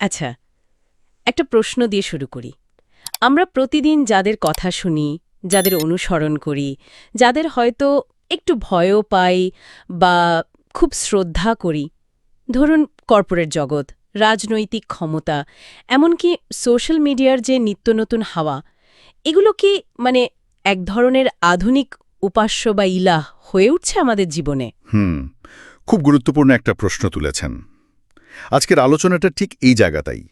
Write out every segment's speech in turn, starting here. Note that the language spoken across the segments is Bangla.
আচ্ছা একটা প্রশ্ন দিয়ে শুরু করি। আমরা প্রতিদিন যাদের কথা শুনি, যাদের অনুসরণ করি, যাদের হয়তো একটু ভয়ও পাই বা খুব শ্রদ্ধা করি, ধরুন কর্পোরেট জগৎ, রাজনৈতিক ক্ষমতা, এমনকি সোশ্যাল মিডিয়ার যে নিত্য নতুন হাওয়া, এগুলো কি মানে এক ধরনের আধুনিক উপাস্য বা ইলাহ হয়ে উঠছে আমাদের জীবনে? হুম, খুব গুরুত্বপূর্ণ একটা প্রশ্ন তুলেছেন। আজকের আলোচনাটা ঠিক এই জায়গাটাই।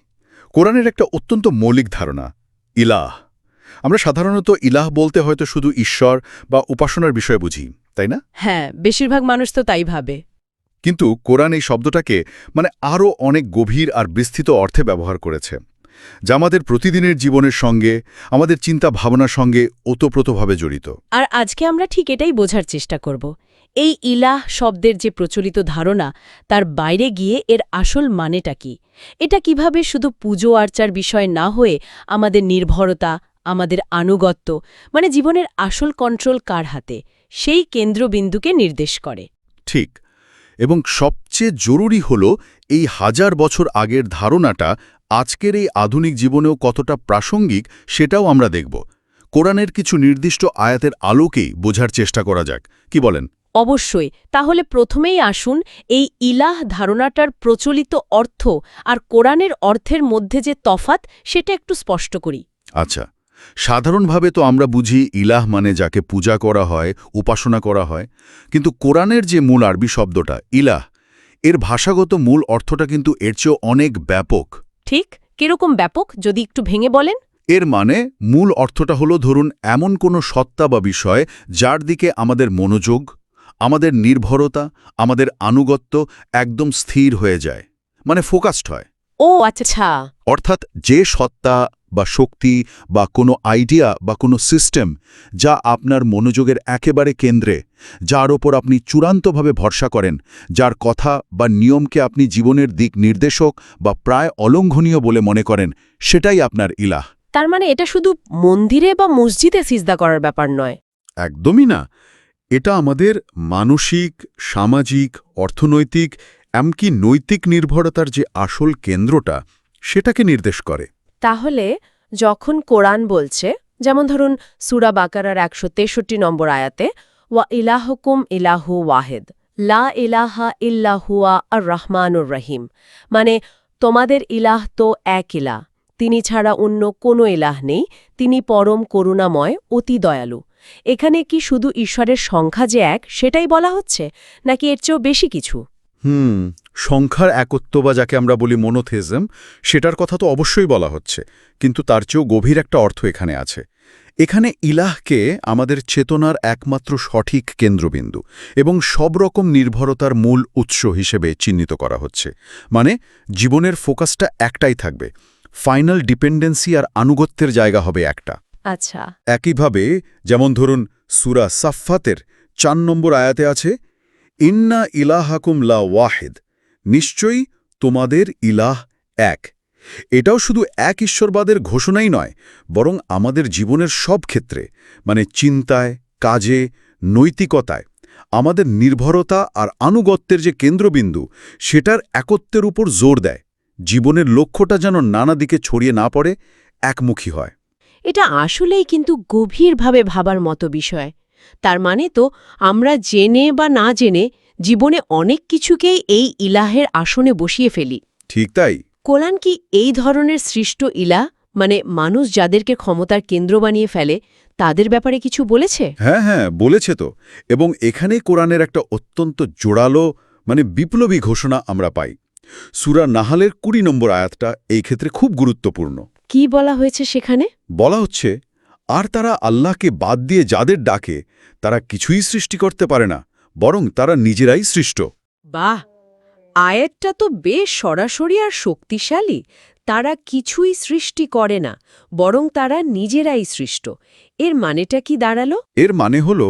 কোরআনের একটা অত্যন্ত মৌলিক ধারণা ইলাহ। আমরা সাধারণত ইলাহ বলতে হয়তো শুধু ঈশ্বর বা উপাসনার বিষয়ে বুঝি তাই না? হ্যাঁ বেশিরভাগ মানুষ তো তাই ভাবে। কিন্তু কোরআন এই শব্দটাকে মানে আরও অনেক গভীর আর বিস্তৃত অর্থে ব্যবহার করেছে যা আমাদের প্রতিদিনের জীবনের সঙ্গে আমাদের চিন্তা ভাবনার সঙ্গে ওতপ্রোতভাবে জড়িত। আর আজকে আমরা ঠিক এটাই বোঝার চেষ্টা করব এই ইলাহ শব্দের যে প্রচলিত ধারণা, তার বাইরে গিয়ে এর আসল মানেটা কি? এটা কীভাবে শুধু পুজো আর্চার বিষয় না হয়ে আমাদের নির্ভরতা, আমাদের আনুগত্য মানে জীবনের আসল কন্ট্রোল কার হাতে? সেই কেন্দ্রবিন্দুকে নির্দেশ করে। ঠিক, এবং সবচেয়ে জরুরি হল এই হাজার বছর আগের ধারণাটা আজকের এই আধুনিক জীবনেও কতটা প্রাসঙ্গিক সেটাও আমরা দেখব। কোরআনের কিছু নির্দিষ্ট আয়াতের আলোকেই বোঝার চেষ্টা করা যাক, কি বলেন? অবশ্যই তাহলে প্রথমেই আসুন এই ইলাহ ধারণাটার প্রচলিত অর্থ আর কোরআনের অর্থের মধ্যে যে তফাত সেটা একটু স্পষ্ট করি। আচ্ছা সাধারণভাবে তো আমরা বুঝি ইলাহ মানে যাকে পূজা করা হয় উপাসনা করা হয় কিন্তু কোরআনের যে মূল আরবি শব্দটা ইলাহ এর ভাষাগত মূল অর্থটা কিন্তু এর চেয়েও অনেক ব্যাপক। ঠিক কীরকম ব্যাপক যদি একটু ভেঙে বলেন? এর মানে মূল অর্থটা হলো ধরুন এমন কোনো সত্তা বা বিষয় যার দিকে আমাদের মনোযোগ আমাদের নির্ভরতা আমাদের আনুগত্য একদম স্থির হয়ে যায় মানে ফোকাসড হয়। ও আচ্ছা। অর্থাৎ যে সত্তা বা শক্তি বা কোনো আইডিয়া বা কোনো সিস্টেম যা আপনার মনোযোগের একেবারে কেন্দ্রে যার ওপর আপনি চূড়ান্তভাবে ভরসা করেন যার কথা বা নিয়মকে আপনি জীবনের দিক নির্দেশক বা প্রায় অলঙ্ঘনীয় বলে মনে করেন সেটাই আপনার ইলাহ। তার মানে এটা শুধু মন্দিরে বা মসজিদে সিজদা করার ব্যাপার নয়? একদমই না। এটা আমাদের মানসিক, সামাজিক, অর্থনৈতিক, এমনকি নৈতিক নির্ভরতার যে আসল কেন্দ্রটা, সেটাকে নির্দেশ করে। তাহলে যখন কোরআন বলছে, যেমন ধরুন সুরা বাকারার একশো তেষট্টি নম্বর আয়াতে, ওয়া ইলাহকুম ইলাহু ওয়াহেদ, লা ইলাহা ইল্লাহুয়া আর রহমানুর রহিম। মানে তোমাদের ইলাহ তো এক ইলাহ, তিনি ছাড়া অন্য কোনো ইলাহ নেই, তিনি পরম করুণাময়, অতি দয়ালু। এখানে কি শুধু ঈশ্বরের সংখ্যা যে এক, সেটাই বলা হচ্ছে, নাকি এর চেয়েও বেশি কিছু? হুম, সংখ্যার একত্ব বা যাকে আমরা বলি মনোথেজম সেটার কথা তো অবশ্যই বলা হচ্ছে, কিন্তু তার চেয়েও গভীর একটা অর্থ এখানে আছে। এখানে ইলাহকে আমাদের চেতনার একমাত্র সঠিক কেন্দ্রবিন্দু এবং সব রকম নির্ভরতার মূল উৎস হিসেবে চিহ্নিত করা হচ্ছে। মানে জীবনের ফোকাসটা একটাই থাকবে, ফাইনাল ডিপেন্ডেন্সি আর আনুগত্যের জায়গা হবে একটা। আচ্ছা। একইভাবে, যেমন ধরুন, সুরা সাফফাতের চার নম্বর আয়াতে আছে, ইন্না ইলাহাকুম লা ওয়াহেদ নিশ্চয়ই তোমাদের ইলাহ এক। এটাও শুধু এক ঈশ্বরবাদের ঘোষণাই নয়, বরং আমাদের জীবনের সব ক্ষেত্রে মানে চিন্তায়, কাজে, নৈতিকতায়, আমাদের নির্ভরতা আর আনুগত্যের যে কেন্দ্রবিন্দু, সেটার একত্বের উপর জোর দেয়। জীবনের লক্ষ্যটা যেন নানা দিকে ছড়িয়ে না পড়ে, একমুখী হয়। এটা আসলেই কিন্তু গভীরভাবে ভাবার মতো বিষয়। তার মানে তো আমরা জেনে বা না জেনে জীবনে অনেক কিছুকেই এই ইলাহের আসনে বসিয়ে ফেলি। ঠিক তাই। কোরআন কি এই ধরনের সৃষ্ট ইলা মানে মানুষ যাদেরকে ক্ষমতার কেন্দ্র বানিয়ে ফেলে তাদের ব্যাপারে কিছু বলেছে? হ্যাঁ হ্যাঁ বলেছে তো। এবং এখানে কোরআনের একটা অত্যন্ত জোরালো মানে বিপ্লবী ঘোষণা আমরা পাই। সুরা নাহালের কুড়ি নম্বর আয়াতটা এই ক্ষেত্রে খুব গুরুত্বপূর্ণ। কি বলা হয়েছে সেখানে? বলা হচ্ছে আর তারা আল্লাহকে বাদ দিয়ে যাদের ডাকে তারা কিছুই সৃষ্টি করতে পারে না বরং তারা নিজেরাই সৃষ্ট। বাহ! আয়েরটা তো বেশ সরাসরি আর শক্তিশালী। তারা কিছুই সৃষ্টি করে না বরং তারা নিজেরাই সৃষ্ট। এর মানেটা কি দাঁড়াল? এর মানে হল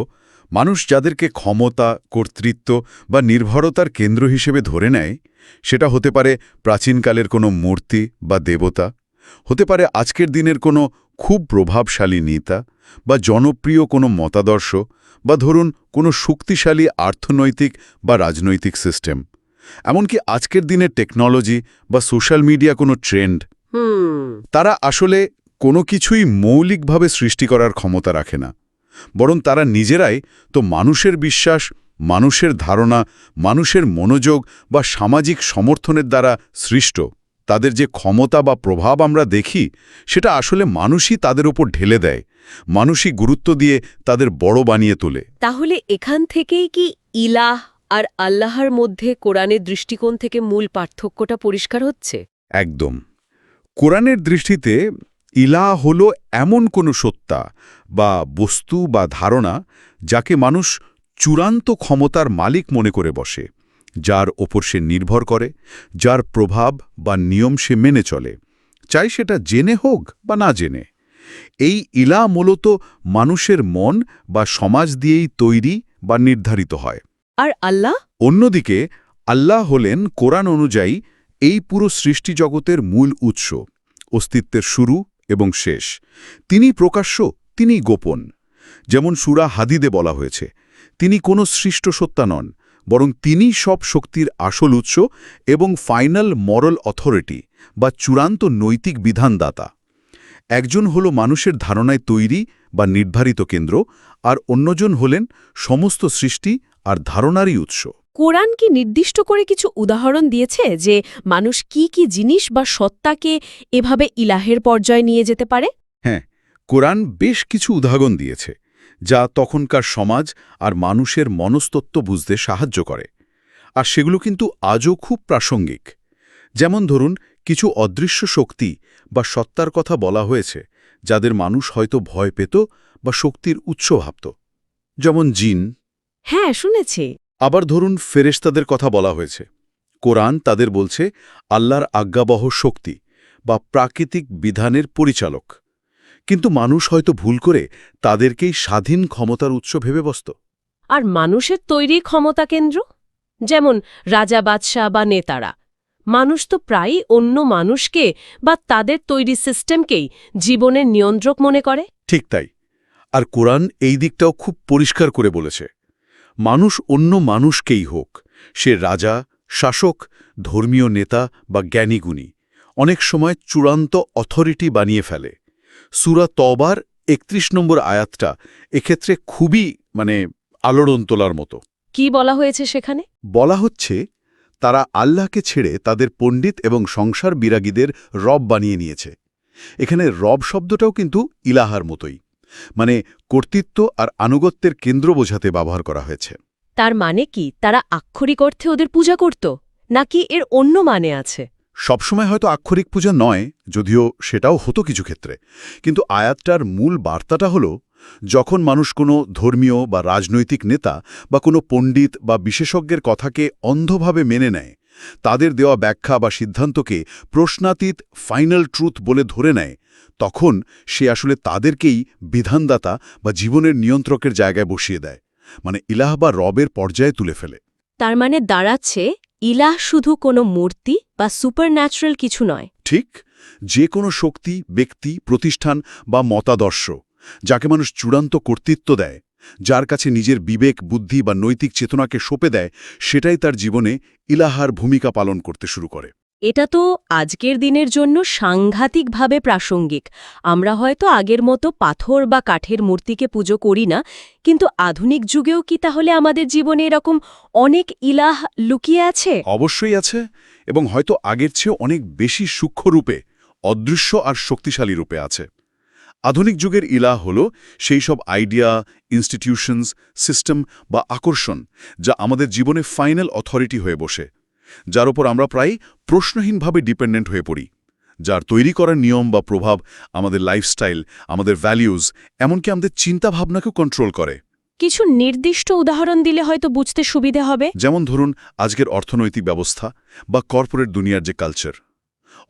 মানুষ যাদেরকে ক্ষমতা কর্তৃত্ব বা নির্ভরতার কেন্দ্র হিসেবে ধরে নেয় সেটা হতে পারে প্রাচীনকালের কোনো মূর্তি বা দেবতা। হতে পারে আজকের দিনের কোনো খুব প্রভাবশালী নেতা বা জনপ্রিয় কোনো মতাদর্শ বা ধরুন কোনো শক্তিশালী অর্থনৈতিক বা রাজনৈতিক সিস্টেম। এমনকি আজকের দিনের টেকনোলজি বা সোশ্যাল মিডিয়া কোনো ট্রেন্ড। তারা আসলে কোনো কিছুই মৌলিকভাবে সৃষ্টি করার ক্ষমতা রাখে না। বরং তারা নিজেরাই তো মানুষের বিশ্বাস মানুষের ধারণা মানুষের মনোযোগ বা সামাজিক সমর্থনের দ্বারা সৃষ্ট। তাদের যে ক্ষমতা বা প্রভাব আমরা দেখি সেটা আসলে মানুষই তাদের ওপর ঢেলে দেয়। মানুষই গুরুত্ব দিয়ে তাদের বড় বানিয়ে তোলে। তাহলে এখান থেকেই কি ইলাহ আর আল্লাহর মধ্যে কোরআনের দৃষ্টিকোণ থেকে মূল পার্থক্যটা পরিষ্কার হচ্ছে? একদম। কোরআনের দৃষ্টিতে ইলা হল এমন কোনো সত্তা বা বস্তু বা ধারণা যাকে মানুষ চূড়ান্ত ক্ষমতার মালিক মনে করে বসে। যার ওপর সে নির্ভর করে যার প্রভাব বা নিয়ম সে মেনে চলে চাই সেটা জেনে হোক বা না জেনে। এই ইলা মূলত মানুষের মন বা সমাজ দিয়েই তৈরি বা নির্ধারিত হয়। আর আল্লাহ? অন্যদিকে আল্লাহ হলেন কোরআন অনুযায়ী এই পুরো সৃষ্টিজগতের মূল উৎস অস্তিত্বের শুরু এবং শেষ। তিনি প্রকাশ্য তিনি গোপন। যেমন সুরা হাদিদে বলা হয়েছে তিনি কোনো সৃষ্ট সত্তা নন বরং তিনি সব শক্তির আসল উৎস এবং ফাইনাল মরাল অথরিটি বা চূড়ান্ত নৈতিক বিধানদাতা। একজন হল মানুষের ধারণায় তৈরি বা নির্ধারিত কেন্দ্র আর অন্যজন হলেন সমস্ত সৃষ্টি আর ধারণারই উৎস। কোরআন কি নির্দিষ্ট করে কিছু উদাহরণ দিয়েছে যে মানুষ কি কি জিনিস বা সত্তাকে এভাবে ইলাহের পর্যায়ে নিয়ে যেতে পারে? হ্যাঁ কোরআন বেশ কিছু উদাহরণ দিয়েছে। যা তখনকার সমাজ আর মানুষের মনস্তত্ত্ব বুঝতে সাহায্য করে। আর সেগুলো কিন্তু আজও খুব প্রাসঙ্গিক। যেমন ধরুন কিছু অদৃশ্য শক্তি বা সত্তার কথা বলা হয়েছে যাদের মানুষ হয়তো ভয় পেত বা শক্তির উৎস ভাবত। যেমন জিন। হ্যাঁ শুনেছি। আবার ধরুন ফেরেশতাদের কথা বলা হয়েছে। কোরআন তাদের বলছে আল্লাহর আজ্ঞাবহ শক্তি বা প্রাকৃতিক বিধানের পরিচালক। কিন্তু মানুষ হয়তো ভুল করে তাদেরকেই স্বাধীন ক্ষমতার উৎস ভেবে বসত আর মানুষের তৈরি ক্ষমতা কেন্দ্র? যেমন রাজা বাদশাহ বা নেতারা। মানুষ তো প্রায়ই অন্য মানুষকে বা তাদের তৈরি সিস্টেমকেই জীবনের নিয়ন্ত্রক মনে করে। ঠিক তাই। আর কোরআন এই দিকটাও খুব পরিষ্কার করে বলেছে। মানুষ অন্য মানুষকেই হোক সে রাজা শাসক ধর্মীয় নেতা বা জ্ঞানীগুণী অনেক সময় চূড়ান্ত অথরিটি বানিয়ে ফেলে। সুরা তবার একত্রিশ নম্বর আয়াতটা এক্ষেত্রে খুবই মানে আলোড়ন তোলার মতো। কি বলা হয়েছে সেখানে? বলা হচ্ছে তারা আল্লাহকে ছেড়ে তাদের পণ্ডিত এবং সংসার বিরাগীদের রব বানিয়ে নিয়েছে। এখানে রব শব্দটাও কিন্তু ইলাহার মতোই। মানে কর্তৃত্ব আর আনুগত্যের কেন্দ্র বোঝাতে ব্যবহার করা হয়েছে। তার মানে কি তারা আক্ষরিক অর্থে ওদের পূজা করত নাকি এর অন্য মানে আছে? সবসময় হয়তো আক্ষরিক পূজা নয়, যদিও সেটাও হতো কিছু ক্ষেত্রে। কিন্তু আয়াতটার মূল বার্তাটা হলো, যখন মানুষ কোনো ধর্মীয় বা রাজনৈতিক নেতা বা কোনো পণ্ডিত বা বিশেষজ্ঞের কথাকে অন্ধভাবে মেনে নেয়, তাদের দেওয়া ব্যাখ্যা বা সিদ্ধান্তকে প্রশ্নাতীত ফাইনাল ট্রুথ বলে ধরে নেয়, তখন সে আসলে তাদেরকেই বিধানদাতা বা জীবনের নিয়ন্ত্রকের জায়গায় বসিয়ে দেয় মানে ইলাহ বা রবের পর্যায়ে তুলে ফেলে। তার মানে দাঁড়াচ্ছে ইলাহ শুধু কোনো মূর্তি বা সুপারন্যাচারাল কিছু নয়। ঠিক, যে কোনো শক্তি, ব্যক্তি, প্রতিষ্ঠান বা মতাদর্শ, যাকে মানুষ চূড়ান্ত কর্তৃত্ব দেয়, যার কাছে নিজের বিবেক, বুদ্ধি বা নৈতিক চেতনাকে সঁপে দেয়, সেটাই তার জীবনে ইলাহার ভূমিকা পালন করতে শুরু করে। এটা তো আজকের দিনের জন্য সাংঘাতিকভাবে প্রাসঙ্গিক। আমরা হয়তো আগের মতো পাথর বা কাঠের মূর্তিকে পুজো করি না, কিন্তু আধুনিক যুগেও কি তাহলে আমাদের জীবনে এরকম অনেক ইলাহ লুকিয়ে আছে? অবশ্যই আছে, এবং হয়তো আগের চেয়েও অনেক বেশি সূক্ষ্ম রূপে, অদৃশ্য আর শক্তিশালী রূপে আছে। আধুনিক যুগের ইলা হল সেই সব আইডিয়া, ইনস্টিটিউশনস, সিস্টেম বা আকর্ষণ যা আমাদের জীবনে ফাইনাল অথরিটি হয়ে বসে। যার উপর আমরা প্রায় প্রশ্নহীনভাবে ডিপেন্ডেন্ট হয়ে পড়ি। যার তৈরি করার নিয়ম বা প্রভাব আমাদের লাইফস্টাইল আমাদের ভ্যালিউজ এমনকি আমাদের চিন্তাভাবনাকেও কন্ট্রোল করে। কিছু নির্দিষ্ট উদাহরণ দিলে হয়তো বুঝতে সুবিধে হবে। যেমন ধরুন আজকের অর্থনৈতিক ব্যবস্থা বা কর্পোরেট দুনিয়ার যে কালচার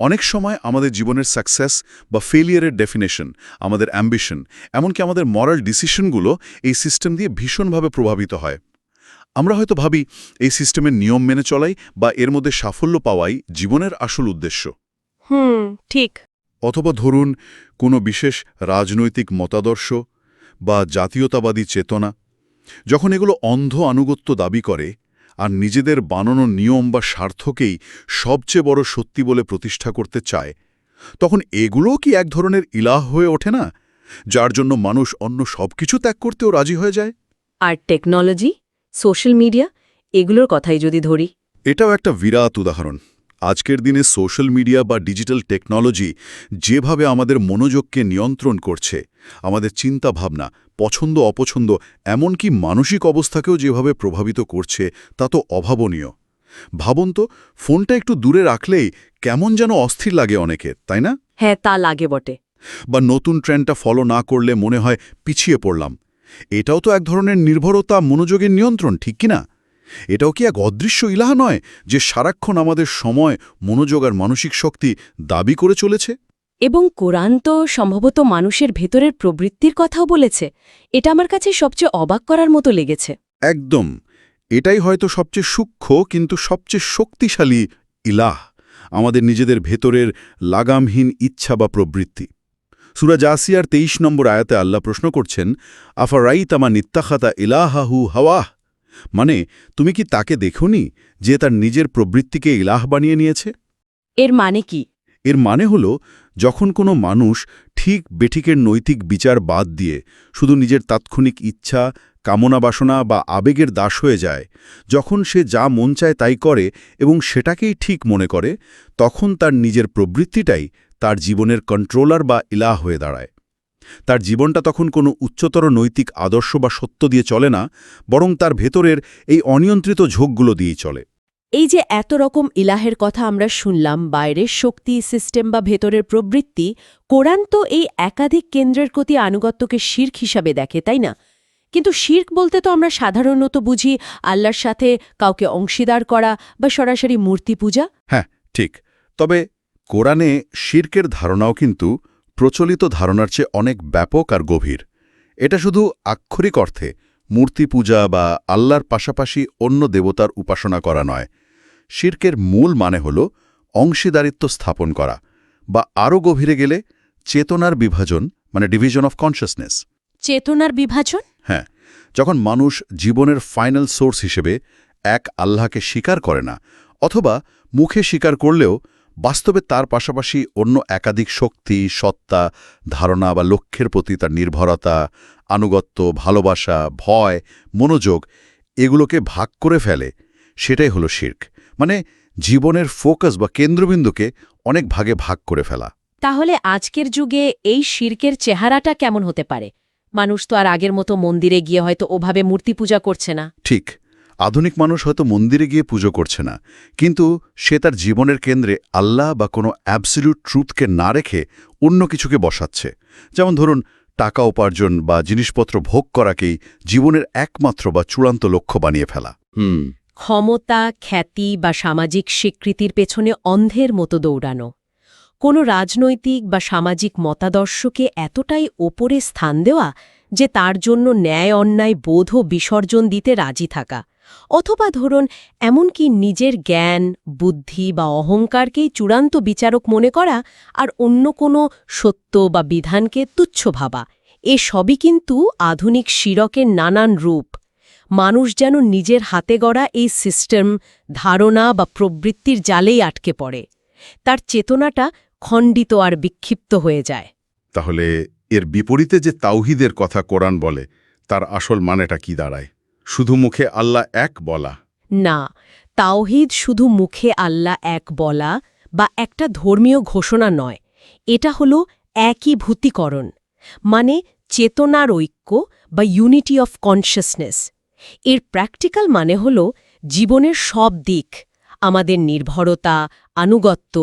অনেক সময় আমাদের জীবনের সাকসেস বা ফেলিয়ারের ডেফিনেশন আমাদের অ্যাম্বিশন এমনকি আমাদের মরাল ডিসিশনগুলো এই সিস্টেম দিয়ে ভীষণভাবে প্রভাবিত হয়। আমরা হয়তো ভাবি এই সিস্টেমের নিয়ম মেনে চলাই বা এর মধ্যে সাফল্য পাওয়াই জীবনের আসল উদ্দেশ্য। হুম ঠিক। অথবা ধরুন কোনো বিশেষ রাজনৈতিক মতাদর্শ বা জাতীয়তাবাদী চেতনা যখন এগুলো অন্ধ আনুগত্য দাবি করে আর নিজেদের বানানো নিয়ম বা স্বার্থকেই সবচেয়ে বড় সত্যি বলে প্রতিষ্ঠা করতে চায় তখন এগুলোও কি এক ধরনের ইলাহ হয়ে ওঠে না যার জন্য মানুষ অন্য সবকিছু ত্যাগ করতেও রাজি হয়ে যায়? আর টেকনোলজি? Social media? এগুলোর কথাই যদি ধরি। এটাও একটা বিরাট উদাহরণ। আজকের দিনে সোশ্যাল মিডিয়া বা ডিজিটাল টেকনোলজি যেভাবে আমাদের মনোযোগকে নিয়ন্ত্রণ করছে আমাদের চিন্তা ভাবনা পছন্দ অপছন্দ এমনকি মানসিক অবস্থাকেও যেভাবে প্রভাবিত করছে তা তো অভাবনীয়। ভাবুন তো ফোনটা একটু দূরে রাখলেই কেমন যেন অস্থির লাগে অনেকের তাই না? হ্যাঁ তা লাগে বটে। বা নতুন ট্রেন্ডটা ফলো না করলে মনে হয় পিছিয়ে পড়লাম। এটাও তো এক ধরনের নির্ভরতা মনোযোগের নিয়ন্ত্রণ ঠিক কিনা এটাও কি এক অদৃশ্য ইলাহা নয় যে সারাক্ষণ আমাদের সময় মনোযোগ আর মানসিক শক্তি দাবি করে চলেছে? এবং কোরআন তো সম্ভবত মানুষের ভেতরের প্রবৃত্তির কথাও বলেছে। এটা আমার কাছে সবচেয়ে অবাক করার মতো লেগেছে। একদম। এটাই হয়তো সবচেয়ে সূক্ষ্ম কিন্তু সবচেয়ে শক্তিশালী ইলাহ আমাদের নিজেদের ভেতরের লাগামহীন ইচ্ছা বা প্রবৃত্তি। সুরা জাসিয়ার তেইশ নম্বর আয়াতে আল্লাহ প্রশ্ন করছেন আফারাই তামা নিত্তাখাতা ইলাহাহু হাওয়াহ? মানে তুমি কি তাকে দেখনি যে তার নিজের প্রবৃত্তিকে ইলাহ বানিয়ে নিয়েছে? এর মানে কি? এর মানে হল যখন কোনো মানুষ ঠিক বেঠিকের নৈতিক বিচার বাদ দিয়ে শুধু নিজের তাৎক্ষণিক ইচ্ছা কামনা বাসনা বা আবেগের দাস হয়ে যায় যখন সে যা মন চায় তাই করে এবং সেটাকেই ঠিক মনে করে তখন তার নিজের প্রবৃত্তিটাই তার জীবনের কন্ট্রোলার বা ইলাহ হয়ে দাঁড়ায়। তার জীবনটা তখন কোনো উচ্চতর নৈতিক আদর্শ বা সত্য দিয়ে চলে না বরং তার ভেতরের এই অনিয়ন্ত্রিত ঝোঁকগুলো দিয়েই চলে। এই যে এত রকম ইলাহের কথা আমরা শুনলাম বাইরের শক্তি সিস্টেম বা ভেতরের প্রবৃত্তি কোরআন তো এই একাধিক কেন্দ্রের প্রতি আনুগত্যকে শির্ক হিসাবে দেখে তাই না? কিন্তু শির্ক বলতে তো আমরা সাধারণত বুঝি আল্লাহর সাথে কাউকে অংশীদার করা বা সরাসরি মূর্তি পূজা? হ্যাঁ ঠিক। তবে কোরআনে শির্কের ধারণাও কিন্তু প্রচলিত ধারণার চেয়ে অনেক ব্যাপক আর গভীর। এটা শুধু আক্ষরিক অর্থে মূর্তি পূজা বা আল্লাহর পাশাপাশি অন্য দেবতার উপাসনা করা নয়। শির্কের মূল মানে হল অংশীদারিত্ব স্থাপন করা বা আরও গভীরে গেলে চেতনার বিভাজন মানে ডিভিশন অফ কনসিয়াসনেস চেতনার বিভাজন? হ্যাঁ যখন মানুষ জীবনের ফাইনাল সোর্স হিসেবে এক আল্লাহকে স্বীকার করে না অথবা মুখে স্বীকার করলেও বাস্তবে তার পাশাপাশি অন্য একাধিক শক্তি সত্তা ধারণা বা লক্ষ্যের প্রতি তার নির্ভরতা আনুগত্য ভালোবাসা ভয় মনোযোগ এগুলোকে ভাগ করে ফেলে। সেটাই হলো শির্ক। মানে জীবনের ফোকাস বা কেন্দ্রবিন্দুকে অনেক ভাগে ভাগ করে ফেলা। তাহলে আজকের যুগে এই শির্কের চেহারাটা কেমন হতে পারে? মানুষ তো আর আগের মতো মন্দিরে গিয়ে হয়তো ওভাবে মূর্তি পূজা করছে না। ঠিক। আধুনিক মানুষ হয়তো মন্দিরে গিয়ে পুজো করছে না কিন্তু সে তার জীবনের কেন্দ্রে আল্লাহ বা কোনো অ্যাবসলিউট ট্রুথকে না রেখে অন্য কিছুকে বসাচ্ছে। যেমন ধরুন টাকা উপার্জন বা জিনিসপত্র ভোগ করাকেই জীবনের একমাত্র বা চূড়ান্ত লক্ষ্য বানিয়ে ফেলা। হুম। ক্ষমতা খ্যাতি বা সামাজিক স্বীকৃতির পেছনে অন্ধের মতো দৌড়ানো। কোনো রাজনৈতিক বা সামাজিক মতাদর্শকে এতটাই ওপরে স্থান দেওয়া যে তার জন্য ন্যায় অন্যায় বোধ ও বিসর্জন দিতে রাজি থাকা। অথবা ধরুন, এমনকি নিজের জ্ঞান, বুদ্ধি বা অহংকারকেই চূড়ান্ত বিচারক মনে করা আর অন্য কোনো সত্য বা বিধানকে তুচ্ছ ভাবা, এ সবই কিন্তু আধুনিক শিরকের নানান রূপ। মানুষ যেন নিজের হাতে গড়া এই সিস্টেম, ধারণা বা প্রবৃত্তির জালেই আটকে পড়ে। তার চেতনাটা খণ্ডিত আর বিক্ষিপ্ত হয়ে যায়। তাহলে এর বিপরীতে যে তাওহিদের কথা কোরআন বলে, তার আসল মানেটা কি দাঁড়ায়? শুধু মুখে আল্লাহ এক বলা। না, তাওহিদ শুধু মুখে আল্লাহ এক বলা বা একটা ধর্মীয় ঘোষণা নয়, এটা হল একই ভূতিকরণ মানে চেতনার ঐক্য বা ইউনিটি অফ কনসিয়াসনেস এর প্র্যাকটিক্যাল মানে হল জীবনের সব দিক, আমাদের নির্ভরতা, আনুগত্য,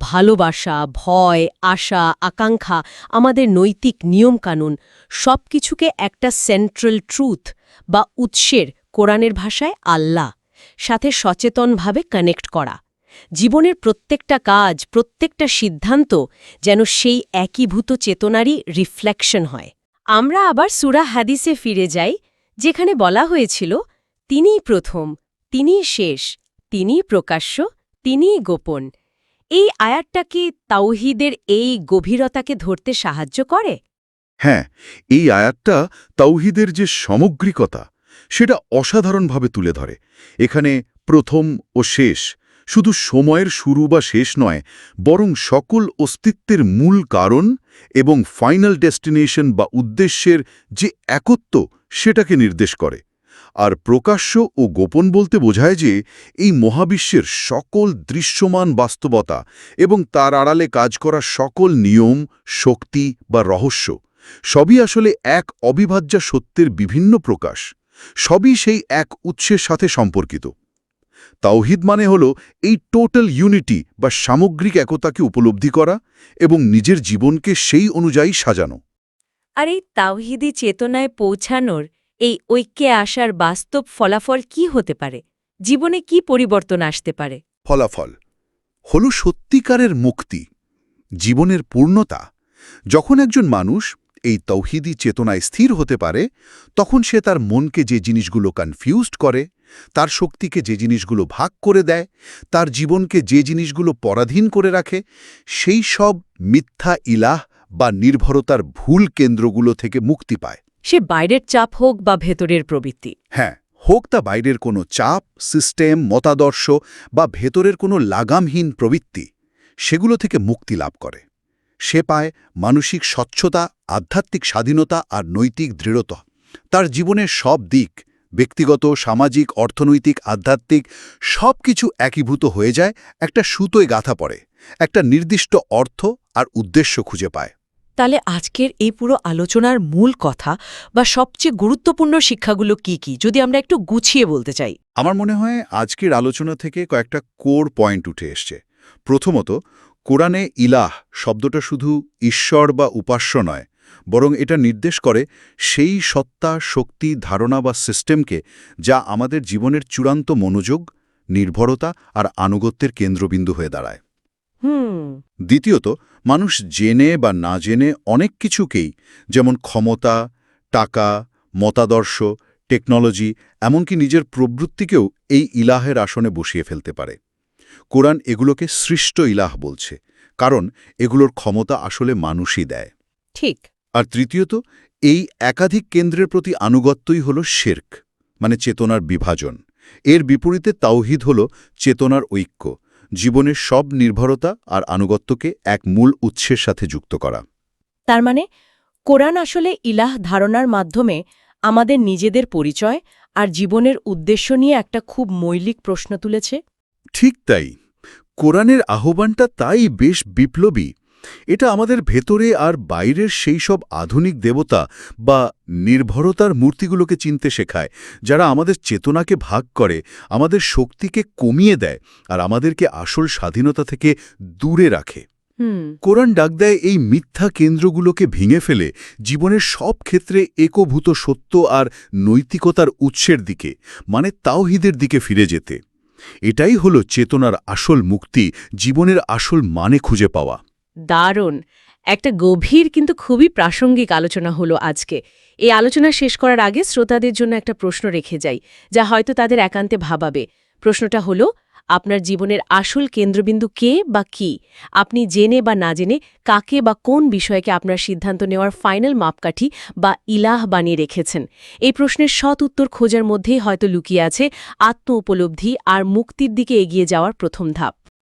ভালোবাসা, ভয়, আশা, আকাঙ্ক্ষা, আমাদের নৈতিক নিয়মকানুন সব কিছুকে একটা সেন্ট্রাল ট্রুথ বা উৎসের কোরআনের ভাষায় আল্লাহ, সাথে সচেতনভাবে কানেক্ট করা। জীবনের প্রত্যেকটা কাজ, প্রত্যেকটা সিদ্ধান্ত যেন সেই একীভূত চেতনারই রিফ্লেকশন হয়। আমরা আবার সুরা হাদিসে ফিরে যাই, যেখানে বলা হয়েছিল, তিনিই প্রথম, তিনিই শেষ, তিনিই প্রকাশ্য, তিনিই গোপন। এই আয়াতটা কি তাওহিদের এই গভীরতাকে ধরতে সাহায্য করে? হ্যাঁ এই আয়াতটা তাওহিদের যে সামগ্রিকতা, সেটা অসাধারণভাবে তুলে ধরে। এখানে প্রথম ও শেষ শুধু সময়ের শুরু বা শেষ নয়, বরং সকল অস্তিত্বের মূল কারণ এবং ফাইনাল ডেস্টিনেশন বা উদ্দেশ্যের যে একত্ব, সেটাকে নির্দেশ করে। আর প্রকাশ্য ও গোপন বলতে বোঝায় যে, এই মহাবিশ্বের সকল দৃশ্যমান বাস্তবতা এবং তার আড়ালে কাজ করা সকল নিয়ম, শক্তি বা রহস্য সবই আসলে এক অবিভাজ্য সত্যের বিভিন্ন প্রকাশ সবই সেই এক উৎসের সাথে সম্পর্কিত। তাওহিদ মানে হল এই টোটাল ইউনিটি বা সামগ্রিক একতাকে উপলব্ধি করা এবং নিজের জীবনকে সেই অনুযায়ী সাজানো। আর এই তাওহিদি চেতনায় পৌঁছানোর এই ঐক্যে আসার বাস্তব ফলাফল কি হতে পারে? জীবনে কি পরিবর্তন আসতে পারে? ফলাফল হল সত্যিকারের মুক্তি জীবনের পূর্ণতা। যখন একজন মানুষ এই তৌহিদি চেতনায় স্থির হতে পারে তখন সে তার মনকে যে জিনিসগুলো কনফিউজড করে তার শক্তিকে যে জিনিসগুলো ভাগ করে দেয় তার জীবনকে যে জিনিসগুলো পরাধীন করে রাখে সেই সব মিথ্যা ইলাহ বা নির্ভরতার ভুল কেন্দ্রগুলো থেকে মুক্তি পায়। সে বাইরের চাপ হোক বা ভেতরের প্রবৃত্তি। হ্যাঁ হোক তা বাইরের কোনো চাপ সিস্টেম মতাদর্শ বা ভেতরের কোনো লাগামহীন প্রবৃত্তি সেগুলো থেকে মুক্তি লাভ করে। সে পায় মানসিক স্বচ্ছতা আধ্যাত্মিক স্বাধীনতা আর নৈতিক দৃঢ়তা। তার জীবনের সব দিক ব্যক্তিগত সামাজিক অর্থনৈতিক আধ্যাত্মিক সব কিছু একীভূত হয়ে যায় একটা সুতোয় গাথা পড়ে একটা নির্দিষ্ট অর্থ আর উদ্দেশ্য খুঁজে পায়। তাহলে আজকের এই পুরো আলোচনার মূল কথা বা সবচেয়ে গুরুত্বপূর্ণ শিক্ষাগুলো কি কি? যদি আমরা একটু গুছিয়ে বলতে চাই। আমার মনে হয় আজকের আলোচনা থেকে কয়েকটা কোর পয়েন্ট উঠে এসছে। প্রথমত কোরআনে ইলাহ শব্দটা শুধু ঈশ্বর বা উপাস্য নয় বরং এটা নির্দেশ করে সেই সত্তা শক্তি ধারণা বা সিস্টেমকে যা আমাদের জীবনের চূড়ান্ত মনোযোগ নির্ভরতা আর আনুগত্যের কেন্দ্রবিন্দু হয়ে দাঁড়ায়। দ্বিতীয়ত মানুষ জেনে বা না জেনে অনেক কিছুকেই যেমন ক্ষমতা টাকা মতাদর্শ টেকনোলজি এমনকি নিজের প্রবৃত্তিকেও এই ইলাহের আসনে বসিয়ে ফেলতে পারে। কোরআন এগুলোকে সৃষ্ট ইলাহ বলছে কারণ এগুলোর ক্ষমতা আসলে মানুষই দেয়। ঠিক। আর তৃতীয়ত এই একাধিক কেন্দ্রের প্রতি আনুগত্যই হল শেরক মানে চেতনার বিভাজন। এর বিপরীতে তাওহিদ হল চেতনার ঐক্য জীবনের সব নির্ভরতা আর আনুগত্যকে এক মূল উৎসের সাথে যুক্ত করা। তার মানে কোরআন আসলে ইলাহ ধারণার মাধ্যমে আমাদের নিজেদের পরিচয় আর জীবনের উদ্দেশ্য নিয়ে একটা খুব মৌলিক প্রশ্ন তুলেছে? ঠিক তাই। কোরআনের আহ্বানটা তাই বেশ বিপ্লবী। এটা আমাদের ভেতরে আর বাইরের সেই সব আধুনিক দেবতা বা নির্ভরতার মূর্তিগুলোকে চিনতে শেখায় যারা আমাদের চেতনাকে ভাগ করে আমাদের শক্তিকে কমিয়ে দেয় আর আমাদেরকে আসল স্বাধীনতা থেকে দূরে রাখে। কোরআন ডাক দেয় এই মিথ্যা কেন্দ্রগুলোকে ভেঙে ফেলে জীবনের সব ক্ষেত্রে একভূত সত্য আর নৈতিকতার উৎসের দিকে মানে তাওহিদের দিকে ফিরে যেতে। এটাই হলো চেতনার আসল মুক্তি, জীবনের আসল মানে খুঁজে পাওয়া। দারুণ। একটা গভীর কিন্তু খুবই প্রাসঙ্গিক আলোচনা হলো আজকে। এই আলোচনা শেষ করার আগে শ্রোতাদের জন্য একটা প্রশ্ন রেখে যাই, যা হয়তো তাদের একান্তে ভাবাবে। প্রশ্নটা হলো আপনার জীবনের আসল কেন্দ্রবিন্দু কে বা কি? আপনি জেনে বা না জেনে কাকে বা কোন বিষয়কে আপনার সিদ্ধান্ত নেওয়ার ফাইনাল মাপকাঠি বা ইলাহ বানিয়ে রেখেছেন? এই প্রশ্নের সৎ উত্তর খোঁজার মধ্যেই হয়তো লুকিয়ে আছে আত্ম উপলব্ধি আর মুক্তির দিকে এগিয়ে যাওয়ার প্রথম ধাপ।